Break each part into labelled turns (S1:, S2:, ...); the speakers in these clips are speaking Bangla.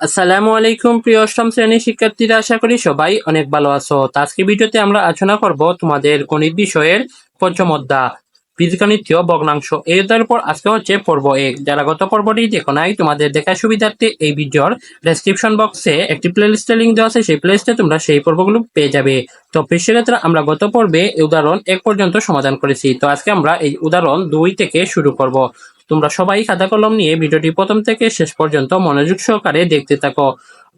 S1: আসসালামু আলাইকুম, প্রিয় অষ্টম শ্রেণির শিক্ষার্থীরা, আশা করি সবাই অনেক ভালো আছো। আজকে ভিডিওতে আমরা আলোচনা করব তোমাদের গণিত বিষয়ের পঞ্চম অধ্যায় বীজগণিতীয় ভগ্নাংশ। এই অধ্যায়ের আজকে হচ্ছে পর্ব এক। যারা গত পর্বটি দেখো নাই, তোমাদের দেখার সুবিধার্থে এই ভিডিওর ডেসক্রিপশন বক্সে একটি প্লেলিস্টে লিঙ্ক দেওয়া আছে। সেই প্লেলিস্টে তোমরা সেই পর্বগুলো পেয়ে যাবে। তো সেক্ষেত্রে আমরা গত পর্বে উদাহরণ এক পর্যন্ত সমাধান করেছি। তো আজকে আমরা এই উদাহরণ দুই থেকে শুরু করব। তোমরা সবাই খাতা কলম নিয়ে ভিডিওটি প্রথম থেকে শেষ পর্যন্ত মনোযোগ সহকারে দেখতে থাকো।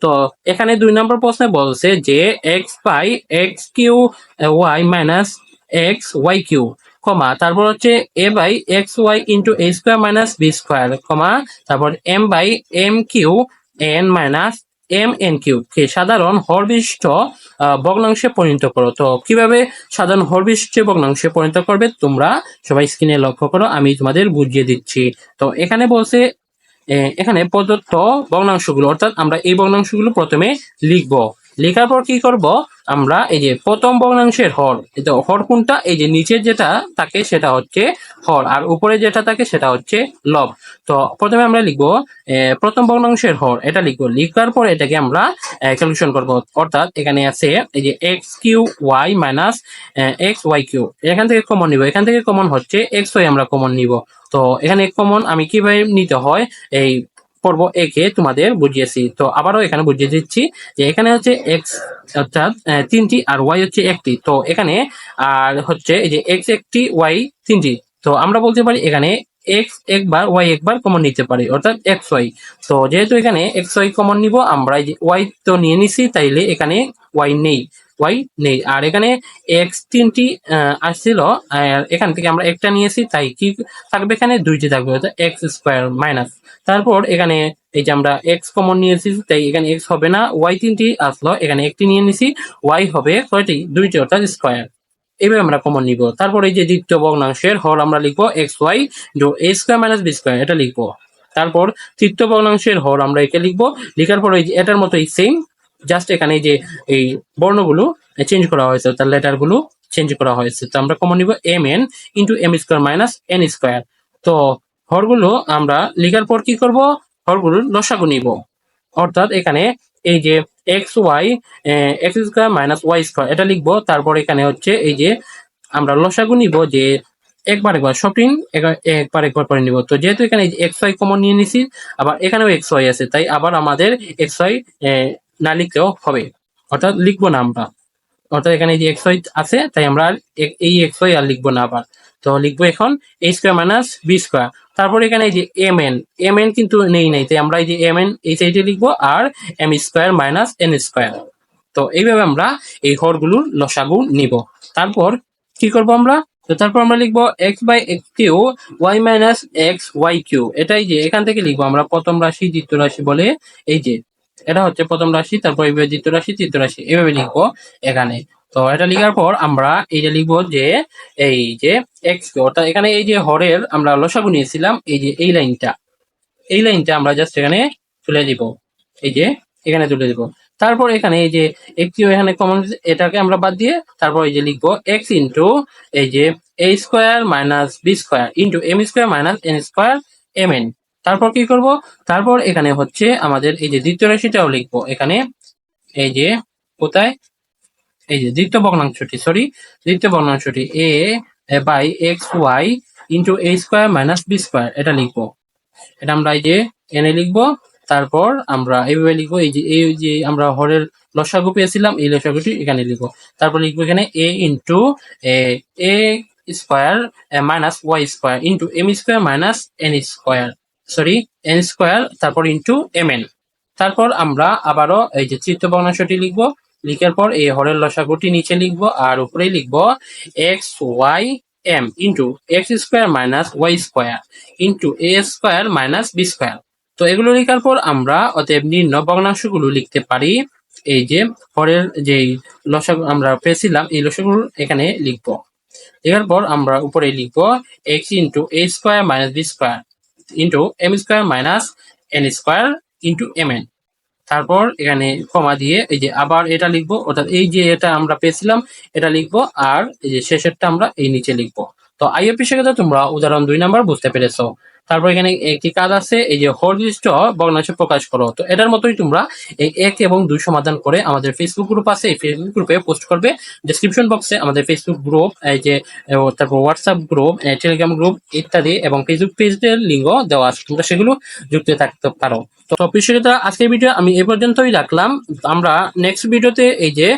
S1: তো, এখানে দুই নম্বর প্রশ্নে বলছে যে x by x q y minus x y q, comma, তারপর হচ্ছে a by x y into a square minus b square comma, তারপর m by m q n minus m n কিউবকে সাধারণ হরবিষ্ট ভগ্নাংশে পরিণত করো। তো কীভাবে সাধারণ হরবিষ্টে ভগ্নাংশে পরিণত করবে? তোমরা সবাই স্ক্রিনে লক্ষ্য করো, আমি তোমাদের বুঝিয়ে দিচ্ছি। তো এখানে বলছে এখানে প্রদত্ত ভগ্নাংশগুলো, অর্থাৎ আমরা এই ভগ্নাংশগুলো প্রথমে লিখব। লেখার পর কি করব? আমরা এই যে প্রথম ভগ্নাংশের হর যে হর কোনটা? এই যে নিচের যেটা থাকে সেটা হচ্ছে হর, আর উপরে যেটা থাকে সেটা হচ্ছে লব। তো প্রথমে আমরা লিখব প্রথম ভগ্নাংশের হর, এটা লিখব। লিখার পর এটাকে আমরা ক্যালকুলেশন করব। অর্থাৎ এখানে আছে, এই যে x q y minus x y q এখান থেকে কমন নিব। এখান থেকে কমন হচ্ছে এক্স ওয়াই আমরা কমন নিব। তো এখানে কমন আমি কীভাবে নিতে হয়? এই পর্ব একে তোমাদের বুঝিয়েছি। তো আবারও এখানে বুঝিয়ে দিচ্ছি যে এখানে হচ্ছে এক্স অর্থাৎ তিনটি আর ওয়াই হচ্ছে একটি। তো এখানে আর হচ্ছে এই যে এক্স একটি ওয়াই তিনটি। তো আমরা বলতে পারি এখানে এক্স একবার ওয়াই একবার কমন নিতে পারি, অর্থাৎ এক্স ওয়াই তো যেহেতু এখানে এক্স ওয়াই কমন নিব, আমরা ওয়াই তো নিয়ে নিছি, তাইলে এখানে ওয়াই নেই। ওয়াই নেই। আর এখানে এক্স তিনটি আসছিল এখান থেকে আমরা একটা নিয়েছি, তাই কি থাকবে এখানে? দুইটি থাকবে অর্থাৎ এক্স স্কোয়ার মাইনাস তারপর এখানে এই যে আমরা এক্স কমন নিয়েছি, তাই এখানে এক্স হবে না। ওয়াই তিনটি আসলো, এখানে একটি নিয়ে নিছি। ওয়াই হবে কয়টি দুইটি অর্থাৎ স্কোয়ার এইভাবে আমরা কমন নিব। তারপর এই যে দ্বিতীয় ভগ্নাংশের হর আমরা লিখব x Y do a square minus b square এটা লিখব। তারপর তৃতীয় ভগ্নাংশের হর আমরা একে লিখব। লিখার পর এই এটার মতো এই সেম জাস্ট এখানে যে এই বর্ণগুলো চেঞ্জ করা হয়েছে, তার লেটারগুলো চেঞ্জ করা হয়েছে। তো আমরা কমন নিব m n into m square minus n square তো হরগুলো আমরা লিখার পর কি করব? হরগুলোর লসাগু নিব। অর্থাৎ এখানে এই যে x y x square minus y square এটা লিখব। তারপর এখানে হচ্ছে এই যে আমরা লসাগু নিব যে একবার একবার সবটিন একবার একবার করে নিব। তো যেহেতু এখানে এক্স ওয়াই কমন নিয়ে নিছি, আবার এখানেও এক্স ওয়াই আছে, তাই আবার আমাদের এক্স ওয়াই না লিখলেও হবে। অর্থাৎ লিখব না আমরা। অর্থাৎ এখানে যে এক্স ওয়াই আছে, তাই আমরা এই এক্স ওয়াই আর লিখব না আবার। তো লিখব এখন a square minus b square তারপর এখানে এই যে এম এন এম এন কিন্তু নেই নাই, তাই আমরা এই যে এম এন এই সাইডে লিখব আর m square minus n square তো এইভাবে আমরা এই হরগুলোর লসাগু নিব। তারপর কি করব আমরা? তো তারপর আমরা লিখব x by x q y minus x y q এটাই যে এখান থেকে লিখব আমরা প্রথম রাশি, দ্বিতীয় রাশি বলে এই যে এটা হচ্ছে প্রথম রাশি, তারপর দ্বিতীয় রাশি, তৃতীয় রাশি, এইভাবে লিখব এখানে। তো এটা লিখার পর আমরা এইটা লিখব যে এই যে এক্স অর্থাৎ এখানে এই যে হরের আমরা লসাগু নিয়েছিলাম, এই যে এই লাইনটা এই লাইনটা আমরা জাস্ট এখানে তুলে দিব। এই যে এখানে তুলে দিব। তারপর এখানে এই যে একটি এখানে কমন এটাকে আমরা বাদ দিয়ে তারপর এই যে লিখব এক্স ইন্টু এই যে a square minus b square into m square minus n square m n তারপর কি করব? তারপর এখানে হচ্ছে আমাদের এই যে দ্বিতীয় রাশিটাও লিখব। এখানে এই যে কোথায়? এই যে দ্বিতীয় ভগ্নাংশটি সরি দ্বিতীয় ভগ্নাংশটি a by x y into a square minus b square এটা লিখব। এটা আমরা এই যে এনে লিখব। তারপর আমরা এইভাবে লিখব, এই যে এই যে আমরা হরের লসাগু পেয়েছিলাম, এই লসাগুটি এখানে লিখব। তারপর লিখব এখানে a into a square minus y square into m square minus n square sorry n square তারপর ইন্টু এম এন তারপর আমরা আবারও এই যে তৃতীয় ভগ্নাংশটি লিখব। লিখার পর এই হরের লসাগুটি নিচে লিখব আর উপরে লিখব x y m into x square minus y square into a square minus b square তো এগুলো লেখার পর আমরা অতএব নিম্ন ভগ্নাংশগুলো লিখতে পারি। এই যে পরের যে লসাগু আমরা পেয়েছিলাম, এই লসাগুলো এখানে লিখব। লেখার পর আমরা উপরে লিখব x into a square minus b square into m square minus n square into m n তারপর এখানে কমা দিয়ে এই যে আবার এটা লিখব, অর্থাৎ এই যে এটা আমরা পেয়েছিলাম, এটা লিখব, আর এই যে শেষেরটা আমরা এই নিচে লিখব। তো আইএপি শেখাতে তোমরা উদাহরণ দুই নাম্বার বুঝতে পেরেছ। তারপর এখানে একটি কাজ আছে, এই যে হরদৃষ্ট ভগ্নাংশ প্রকাশ করো। তো এটার মতোই তোমরা এই এক এবং দুই সমাধান করে আমাদের ফেসবুক গ্রুপ আছে, এই ফেসবুক গ্রুপে পোস্ট করবে। ডিসক্রিপশন বক্সে আমাদের ফেসবুক গ্রুপ এই যে তারপর হোয়াটসঅ্যাপ গ্রুপ টেলিগ্রাম গ্রুপ ইত্যাদি এবং ফেসবুক পেজের লিঙ্গ দেওয়া আছে। তোমরা সেগুলো যুক্ত থাকতে পারো। তো প্রিয় আজকের ভিডিও আমি এই পর্যন্তই রাখলাম। আমরা নেক্সট ভিডিওতে এই যে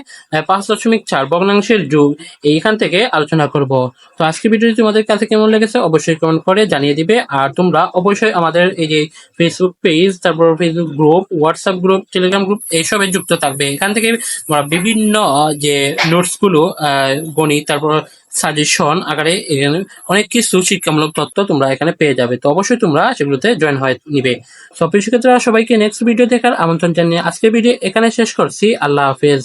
S1: পাঁচ দশমিক চার ভগ্নাংশের যুগ এইখান থেকে আলোচনা করব। তো আজকের ভিডিওটি তোমাদের কাছে কেমন লেগেছে অবশ্যই কমেন্ট করে জানিয়ে দিবে। আর তোমরা অবশ্যই আমাদের এই যে ফেসবুক পেজ তারপর Facebook group WhatsApp group Telegram group এইসবে যুক্ত থাকবে। এখান থেকে তোমরা বিভিন্ন যে নোটসগুলো আহ, গণিত তারপর সাজেশন আকারে এখানে অনেক কিছু শিক্ষামূলক তথ্য তোমরা এখানে পেয়ে যাবে। তো অবশ্যই তোমরা সেগুলোতে জয়েন হয়ে নিবে। সব শিক্ষার্থীরা, সবাইকে নেক্সট ভিডিও দেখার আমন্ত্রণ জানিয়ে আজকে ভিডিও এখানে শেষ করছি। আল্লাহ হাফেজ।